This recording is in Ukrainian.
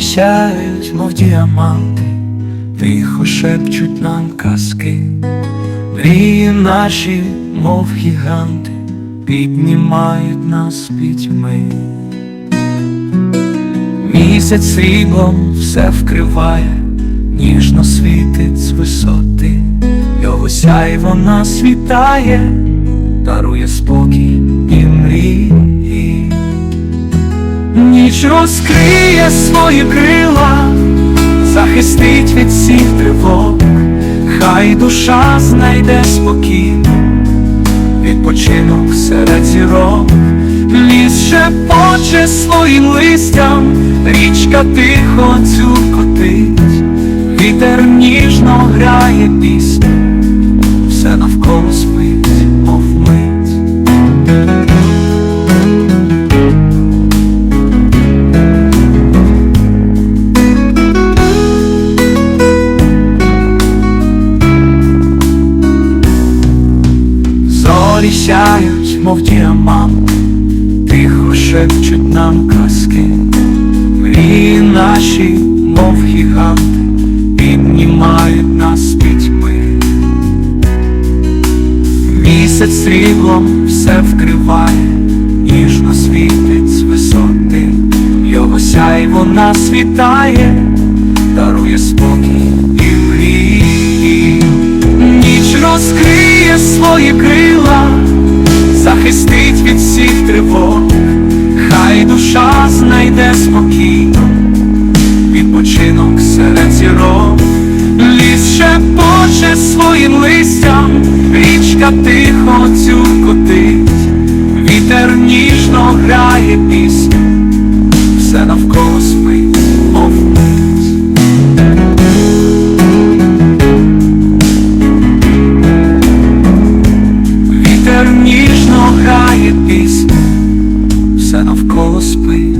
сяють, мов діаманти, тихо шепчуть нам казки, мрії наші, мов гіганти, піднімають нас пітьми. Місяць сріблом все вкриває, ніжно світить з висоти, його сяйво нас вітає, дарує спокій Ніч розкриє свої крила, захистить від всіх тривог, хай душа знайде спокій, відпочинок серед зірок, ліс шепоче своїм листям, річка тихо цюркотить, вітер ніжно грає пісню, все навколо спить, сяють, мов діаманти, тихо шепчуть нам казки, мрії наші, мов гіганти, піднімають нас пітьми. Місяць сріблом все вкриває, ніжно світить з висоти, його сяйво нас вітає, дарує спокій від всіх тривог, хай душа знайде спокійно, відпочинок серед зірок, ліс шепоче своїм листям, річка тихо цюркотить, вітер ніжно грає пісню, все навколо спить, мов все навколо спить.